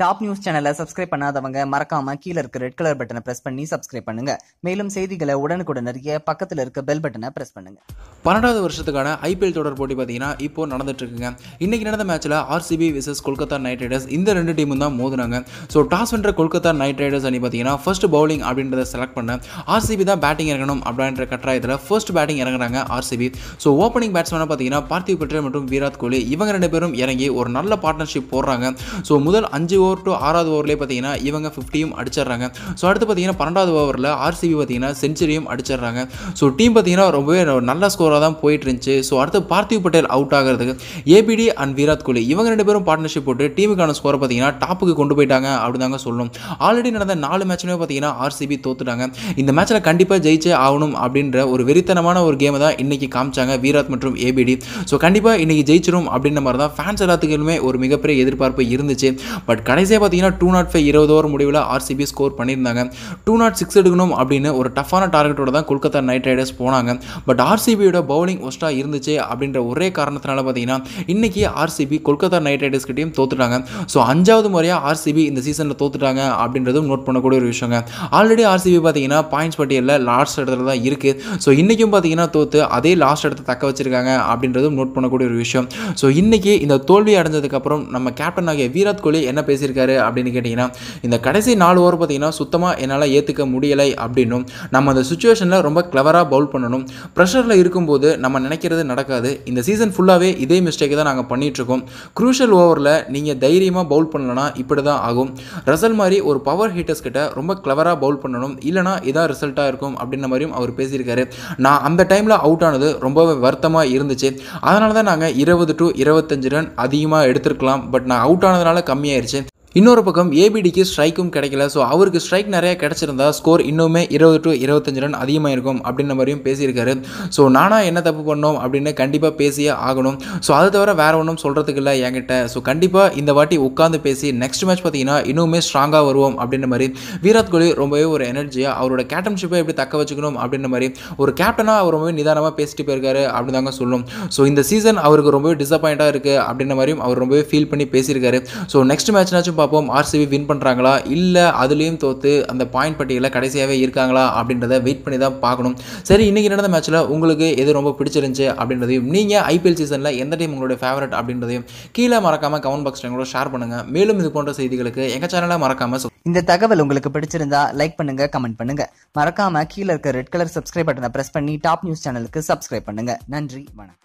Top news சேனலை subscribe பண்ணாதவங்க மறக்காம கீழே இருக்க ரெட் கலர் பட்டனை பிரஸ் பண்ணி சப்ஸ்கிரைப் பண்ணுங்க. மேலும் செய்திகளை உடனுக்குடன் அறிய பக்கத்தில் இருக்க பெல் பட்டனை பிரஸ் பண்ணுங்க. பன்னெண்டாவது வருஷத்துக்கான ஐபிஎல் தொடர் போட்டி பார்த்தீங்கன்னா இப்போ நடந்துட்டு இருக்குங்க இன்னைக்கு நடந்த மேட்ச்சில் RCB versus Kolkata Knight Riders இந்த ரெண்டு டீமும் தான் மோதுனாங்க. ஸோ டாஸ் வென்ற கொல்கத்தா நைட் ரைடர்ஸ் அணி பார்த்தீங்கன்னா ஃபர்ஸ்ட் பவுலிங் அப்படின்றத செலக்ட் பண்ண ஆர்சிபி தான் பேட்டிங் இறங்கணும் அப்படின்ற கட்டாயத்தில் ஃபர்ஸ்ட் பேட்டிங் இறங்குறாங்க ஆர்சிபி ஸோ ஓப்பனிங் பேட்ஸ்மேனாக பார்த்தீங்கன்னா பார்த்திவ் பட்டேல் மற்றும் விராட் கோலி இவங்க ரெண்டு பேரும் இறங்கி ஒரு நல்ல பார்ட்னர்ஷிப் போடுறாங்க. ஸோ முதல் அஞ்சு ஓவர் டு ஆறாவது ஓவர்லேயே பார்த்தீங்கன்னா இவங்க ஃபிஃப்டியும் அடிச்சிடுறாங்க. ஸோ அடுத்து பார்த்தீங்கன்னா பன்னெண்டாவது ஓவரில் ஆர்சிபி பார்த்தீங்கன்னா செஞ்சுரியும் அடிச்சிடுறாங்க. ஸோ டீம் பார்த்தீங்கன்னா ரொம்பவே நல்ல ஸ்கோராக தான் போயிட்டு இருந்துச்சு ஸோ அடுத்து பார்த்திவ் பட்டேல் அவுட் ஆகிறதுக்கு ஏபிடி அண்ட் விராட் கோலி. இவங்க ரெண்டு பேரும் பார்ட்னர்ஷிப் போட்டு டீமுக்கான ஸ்கோரை பார்த்தீங்கன்னா டாப்புக்கு கொண்டு போயிட்டாங்க அப்படிதாங்க சொல்லணும். ஆல்ரெடி நடந்த நாலு மேட்ச்லேயே பார்த்தீங்கன்னா ஆர்சிபி தோத்துட்டாங்க. இந்த மேட்ச்சில் கண்டிப்பாக ஜெயிச்சே ஆகணும் அப்படின்ற ஒரு வெறித்தனமான ஒரு கேமை தான் இன்றைக்கி காமிச்சாங்க விராட் மற்றும் ஏபிடி ஸோ கண்டிப்பாக இன்றைக்கி ஜெயிச்சிடும் அப்படின்ற மாதிரி தான் ஃபேன்ஸ் எல்லாத்துக்குமே ஒரு மிகப்பெரிய எதிர்பார்ப்பு இருந்துச்சு. பட் கடைசியாக பார்த்தீங்கன்னா டூ நாட் ஃபைவ் இருபது ஓவர் முடிவில் ஆர்சிபி ஸ்கோர் பண்ணியிருந்தாங்க. டூ நாட் சிக்ஸ் எடுக்கணும் அப்படின்னு ஒரு டஃப்பான டார்கெட்டோட தான் கொல்கத்தா நைட் ரைடர்ஸ் போனாங்க. பட் ஆர்சிபியோட பவுலிங் ஒஸ்ட்டாக இருந்துச்சு அப்படின்ற ஒரே காரணத்தினால பார்த்தீங்கன்னா இன்றைக்கி ஆர்சிபி கொல்கத்தா நைட் ரைடர்ஸ் கிட்டையும் தோத்துட்டாங்க. ஸோ அஞ்சாவது முறையாக ஆர்சிபி இந்த சீசனில் தோத்துட்டாங்க அப்படின்றதும் நோட் பண்ணக்கூடிய ஒரு விஷயங்க. ஆல்ரெடி ஆர்சிபி பார்த்தீங்கன்னா பாயிண்ட்ஸ் பட்டியலில் லாஸ்ட் இடத்துல தான் இருக்குது ஸோ இன்றைக்கும் பார்த்தீங்கன்னா தோற்று அதே லாஸ்ட் இடத்த தக்க வச்சிருக்காங்க அப்படின்றதும் நோட் பண்ணக்கூடிய ஒரு விஷயம். ஸோ இன்றைக்கி இந்த தோல்வி அடைஞ்சதுக்கப்புறம் நம்ம கேப்டன் ஆகிய விராட் கோலி என்ன பேசி பேசியிருக்காரு அப்படின்னு கேட்டிங்கன்னா இந்த கடைசி நாலு ஓவர் பார்த்தீங்கன்னா சுத்தமாக என்னால் ஏற்றுக்க முடியலை அப்படின்னும் நம்ம அந்த சுச்சுவேஷனில் ரொம்ப கிளவராக பவுல் பண்ணணும். ப்ரெஷரில் இருக்கும்போது நம்ம நினைக்கிறது நடக்காது. இந்த சீசன் ஃபுல்லாகவே இதே மிஸ்டேக்கை தான் நாங்கள் பண்ணிகிட்ருக்கோம் க்ரூஷியல் ஓவரில் நீங்கள் தைரியமாக பவுல் பண்ணலன்னா இப்படி தான் ஆகும். ரசல் மாதிரி ஒரு பவர் ஹீட்டர்ஸ் கிட்ட ரொம்ப கிளவராக பவுல் பண்ணணும். இல்லைனா இதான் ரிசல்ட்டாக இருக்கும் அப்படின்ற மாதிரியும் அவர் பேசியிருக்காரு. நான் அந்த டைமில் அவுட் ஆனது ரொம்பவே வருத்தமாக இருந்துச்சு. அதனால தான் நாங்கள் இருபது டு இருபத்தஞ்சு ரன் அதிகமாக எடுத்திருக்கலாம். பட் நான் அவுட் ஆனதுனால கம்மியாயிருச்சு. இன்னொரு பக்கம் ஏபிடிக்கு ஸ்ட்ரைக்கும் கிடைக்கல. ஸோ அவருக்கு ஸ்ட்ரைக் நிறைய கிடச்சிருந்தா ஸ்கோர் இன்னுமே இருபது டு இருபத்தஞ்சு ரன் அதிகமாக இருக்கும் அப்படின்ற மாதிரியும் பேசியிருக்காரு. ஸோ நானாக என்ன தப்பு பண்ணோம் அப்படின்னு கண்டிப்பாக பேசியே ஆகணும். ஸோ அது தவிர வேறு ஒன்றும் சொல்கிறதுக்கு இல்லை என்கிட்ட. ஸோ கண்டிப்பாக இந்த வாட்டி உட்காந்து பேசி நெக்ஸ்ட் மேட்ச் பார்த்தீங்கன்னா இன்னுமே ஸ்ட்ராங்காக வருவோம் அப்படின்ற மாதிரி விராட் கோலி ரொம்பவே ஒரு எனர்ஜியாக அவரோட கேப்டன்ஷிப்பை எப்படி தக்க வச்சுக்கணும் அப்படின்ற மாதிரி ஒரு கேப்டனாக அவர் ரொம்பவே நிதானமாக பேசிட்டு போயிருக்காரு அப்படின்னு தாங்க சொல்லும். ஸோ இந்த சீசன் அவருக்கு ரொம்பவே டிசப்பாயிண்ட்டாக இருக்குது அப்படின்ற மாதிரியும் அவர் ரொம்பவே ஃபீல் பண்ணி பேசியிருக்காரு. ஸோ நெக்ஸ்ட் மேட்ச்னாச்சும் பார்ப்போம். ஆர்சிபி வின் பண்ணுறாங்களா இல்லை அதுலேயும் தோற்று அந்த பாயிண்ட் பட்டியலில் கடைசியாகவே இருக்காங்களா அப்படின்றத வெயிட் பண்ணி தான் பார்க்கணும். சரி இன்றைக்கி நடந்த மேட்ச்சில் உங்களுக்கு எது ரொம்ப பிடிச்சிருந்துச்சு அப்படின்றதையும் நீங்கள் ஐபிஎல் சீசனில் எந்த டீம் உங்களுடைய ஃபேவரட் அப்படின்றதையும் கீழே மறக்காமல் கமெண்ட் பாக்ஸ் எங்களோட ஷேர் பண்ணுங்கள் மேலும் இது போன்ற செய்திகளுக்கு எங்கள் சேனலை மறக்காமல் இந்த தகவல் உங்களுக்கு பிடிச்சிருந்தா லைக் பண்ணுங்க கமெண்ட் பண்ணுங்க. மறக்காம கீழே இருக்க ரெட் கலர் சப்ஸ்கிரைப் பட்டனை பிரஸ் பண்ணி டாப் நியூஸ் சேனலுக்கு சப்ஸ்கிரைப் பண்ணுங்க. நன்றி வணக்கம்.